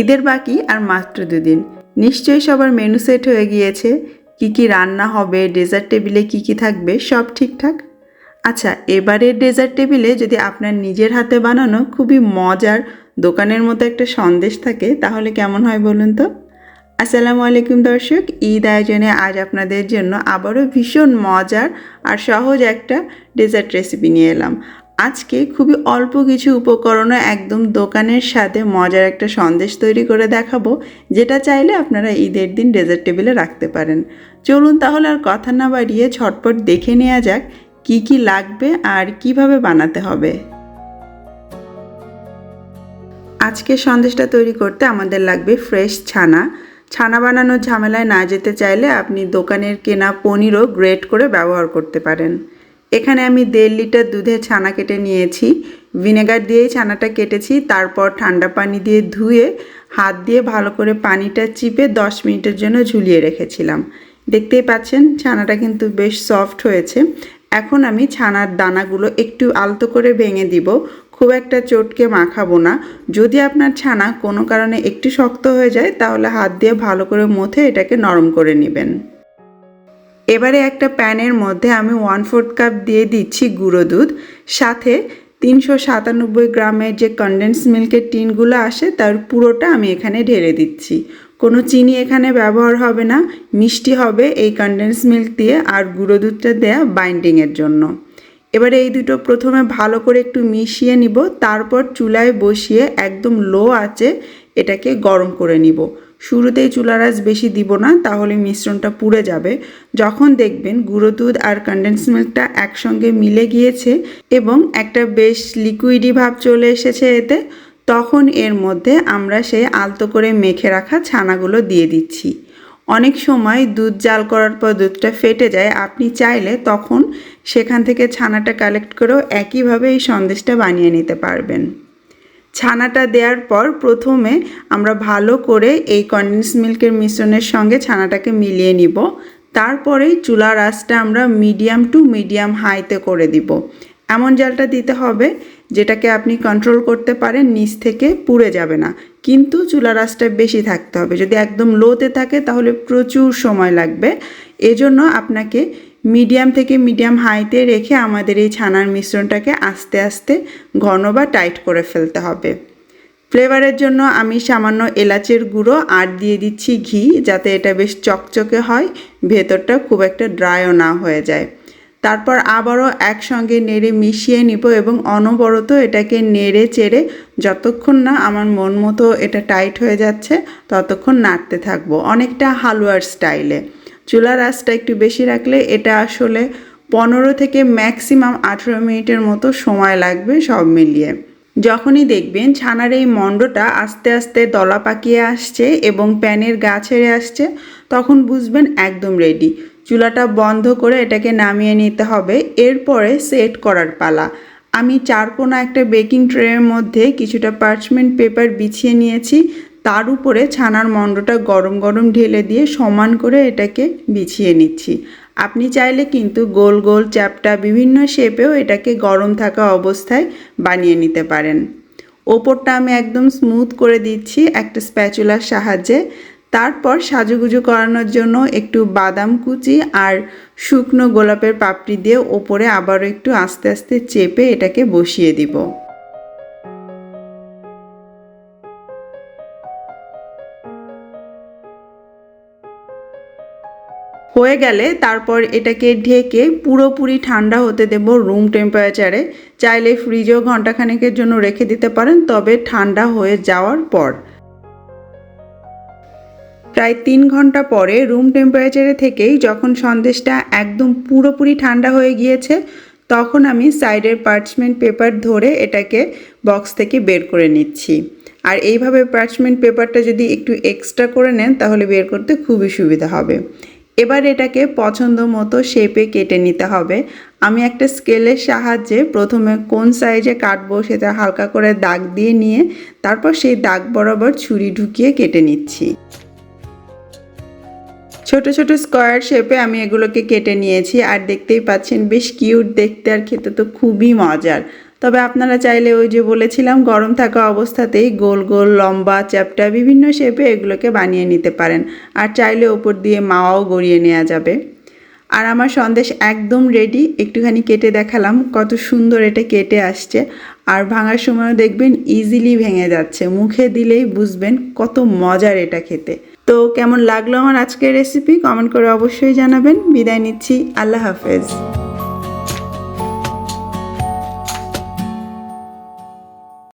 ঈদের বাকি আর মাত্র দুদিন। নিশ্চয়ই সবার মেনু সেট হয়ে গিয়েছে। কি কি রান্না হবে, ডেজার্ট টেবিলে কি কি থাকবে, সব ঠিকঠাক? আচ্ছা এবারের ডেজার্ট টেবিলে যদি আপনার নিজের হাতে বানানো খুবই মজার দোকানের মতো একটা সন্দেশ থাকে, তাহলে কেমন হয় বলুন তো? আসসালামু আলাইকুম দর্শক, ঈদ আয়োজনে আজ আপনাদের জন্য আবারও ভীষণ মজার আর সহজ একটা ডেজার্ট রেসিপি নিয়ে এলাম। আজকে খুবই অল্প কিছু উপকরণে একদম দোকানের সাথে মজার একটা সন্দেশ তৈরি করে দেখাবো, যেটা চাইলে আপনারা ঈদের দিন ডেজার্ট টেবিলে রাখতে পারেন। চলুন তাহলে আর কথা না বাড়িয়ে ঝটপট দেখে নেওয়া যাক কি কি লাগবে আর কীভাবে বানাতে হবে। আজকে সন্দেশটা তৈরি করতে আমাদের লাগবে ফ্রেশ ছানা। ছানা বানানোর ঝামেলায় না যেতে চাইলে আপনি দোকানের কেনা পনিরও গ্রেট করে ব্যবহার করতে পারেন। এখানে আমি দেড় লিটার দুধের ছানা কেটে নিয়েছি। ভিনেগার দিয়েই ছানাটা কেটেছি, তারপর ঠান্ডা পানি দিয়ে ধুয়ে, হাত দিয়ে ভালো করে পানিটা চিপে দশ মিনিটের জন্য ঝুলিয়ে রেখেছিলাম। দেখতেই পাচ্ছেন, ছানাটা কিন্তু বেশ সফট হয়েছে। এখন আমি ছানার দানাগুলো একটু আলতো করে ভেঙে দিব। খুব একটা চটকে মাখাবো না। যদি আপনার ছানা কোনো কারণে একটু শক্ত হয়ে যায়, তাহলে হাত দিয়ে ভালো করে মথে এটাকে নরম করে নেবেন। এবারে একটা প্যানের মধ্যে আমি ওয়ান ফোর্থ কাপ দিয়ে দিচ্ছি গুঁড়ো দুধ। সাথে তিনশো সাতানব্বই গ্রামের যে কনডেন্স মিল্কের টিনগুলো আসে, তার পুরোটা আমি এখানে ঢেলে দিচ্ছি। কোনো চিনি এখানে ব্যবহার হবে না, মিষ্টি হবে এই কনডেন্স মিল্ক দিয়ে আর গুঁড়ো দুধটা দেয়া বাইন্ডিংয়ের জন্য। এবারে এই দুটো প্রথমে ভালো করে একটু মিশিয়ে নিব, তারপর চুলায় বসিয়ে একদম লো আছে এটাকে গরম করে নিব। শুরুতেই চুলার আঁচ বেশি দিব না, তাহলে মিশ্রণটা পুড়ে যাবে। যখন দেখবেন গুঁড়ো দুধ আর কনডেন্স মিল্কটা একসঙ্গে মিলে গিয়েছে এবং একটা বেশ লিকুইডি ভাব চলে এসেছে এতে, তখন এর মধ্যে আমরা সেই আলতো করে মেখে রাখা ছানাগুলো দিয়ে দিচ্ছি। অনেক সময় দুধ জাল করার পর দুধটা ফেটে যায়, আপনি চাইলে তখন সেখান থেকে ছানাটা কালেক্ট করেও একইভাবে এই সন্দেশটা বানিয়ে নিতে পারবেন। ছানাটা দেওয়ার পর প্রথমে আমরা ভালো করে এই কন্ডেন্স মিল্কের মিশ্রণের সঙ্গে ছানাটাকে মিলিয়ে নিব। তারপরেই চুলার আঁচটা আমরা মিডিয়াম টু মিডিয়াম হাইতে করে দিব। এমন জালটা দিতে হবে যেটাকে আপনি কন্ট্রোল করতে পারেন, নিচ থেকে পুড়ে যাবে না। কিন্তু চুলার আঁচটা বেশি থাকতে হবে। যদি একদম লোতে থাকে তাহলে প্রচুর সময় লাগবে। এজন্য আপনাকে মিডিয়াম থেকে মিডিয়াম হাইতে রেখে আমাদের এই ছানার মিশ্রণটাকে আস্তে আস্তে ঘন বা টাইট করে ফেলতে হবে। ফ্লেভারের জন্য আমি সামান্য এলাচের গুঁড়ো আর দিয়ে দিচ্ছি ঘি যাতে এটা বেশ চকচকে হয় ভেতরটা খুব একটা ড্রাইও না হয়ে যায়। তারপর আবারও একসঙ্গে নেড়ে মিশিয়ে নিব এবং অনবরত এটাকে নেড়ে চেড়ে যতক্ষণ না আমার মন মতো এটা টাইট হয়ে যাচ্ছে, ততক্ষণ নাড়তে থাকব। অনেকটা হালুয়ার স্টাইলে। চুলার আঁচটা একটু বেশি রাখলে এটা আসলে পনেরো থেকে ম্যাক্সিমাম আঠেরো মিনিটের মতো সময় লাগবে সব মিলিয়ে। যখনই দেখবেন ছানার এই মণ্ডটা আস্তে আস্তে দলা পাকিয়ে আসছে এবং প্যানের গা ছেড়ে আসছে, তখন বুঝবেন একদম রেডি চুলাটা বন্ধ করে এটাকে নামিয়ে নিতে হবে। এরপরে সেট করার পালা। আমি চারকোনা একটা বেকিং ট্রের মধ্যে কিছুটা পার্চমেন্ট পেপার বিছিয়ে নিয়েছি। তার উপরে ছানার মণ্ডটা গরম গরম ঢেলে দিয়ে সমান করে এটাকে বিছিয়ে নিচ্ছি। আপনি চাইলে কিন্তু গোল গোল চ্যাপটা বিভিন্ন শেপেও এটাকে গরম থাকা অবস্থায় বানিয়ে নিতে পারেন। ওপরটা আমি একদম স্মুথ করে দিচ্ছি একটা স্প্যাচুলার সাহায্যে। তারপর সাজুগুজু করানোর জন্য একটু বাদাম কুচি আর শুকনো গোলাপের পাপড়ি দিয়ে ওপরে আবারও একটু আস্তে আস্তে চেপে এটাকে বসিয়ে দিব। হয়ে গেলে তারপর এটাকে ঢেকে পুরোপুরি ঠান্ডা হতে দেব রুম টেম্পারেচারে চাইলে ফ্রিজেও ঘন্টাখানেকের জন্য রেখে দিতে পারেন, তবে ঠান্ডা হয়ে যাওয়ার পর। প্রায় তিন ঘণ্টা পরে রুম টেম্পারেচারে থেকেই যখন সন্দেশটা একদম পুরোপুরি ঠান্ডা হয়ে গিয়েছে, তখন আমি সাইডের পার্চমেন্ট পেপার ধরে এটাকে বক্স থেকে বের করে নিচ্ছি। আর এইভাবে পার্চমেন্ট পেপারটা যদি একটু এক্সট্রা করে নেন, তাহলে বের করতে খুবই সুবিধা হবে। এবার এটাকে পছন্দ মতো শেপে কেটে নিতে হবে। আমি একটা স্কেলের সাহায্যে প্রথমে কোন সাইজে কাটবো সেটা হালকা করে দাগ দিয়ে নিয়ে তারপর সেই দাগ বরাবর ছুরি ঢুকিয়ে কেটে নিচ্ছি। ছোট ছোট স্কোয়ার শেপে আমি এগুলোকে কেটে নিয়েছি। আর দেখতেই পাচ্ছেন, বেশ কিউট দেখতে আর খেতে তো খুবই মজার। তবে আপনারা চাইলে ওই যে বলেছিলাম, গরম থাকা অবস্থাতেই গোল গোল, লম্বা, চ্যাপটা, বিভিন্ন শেপে এগুলোকে বানিয়ে নিতে পারেন। আর চাইলে ওপর দিয়ে মাওয়াও গড়িয়ে নেওয়া যাবে। আর আমার সন্দেশ একদম রেডি একটুখানি কেটে দেখালাম কত সুন্দর এটা কেটে আসছে। আর ভাঙার সময়ও দেখবেন ইজিলি ভেঙে যাচ্ছে। মুখে দিলেই বুঝবেন কত মজার এটা খেতে। তো কেমন লাগল আমার আজকের রেসিপি কমেন্ট করে অবশ্যই জানাবেন। বিদায় নিচ্ছি। আল্লাহ হাফেজ।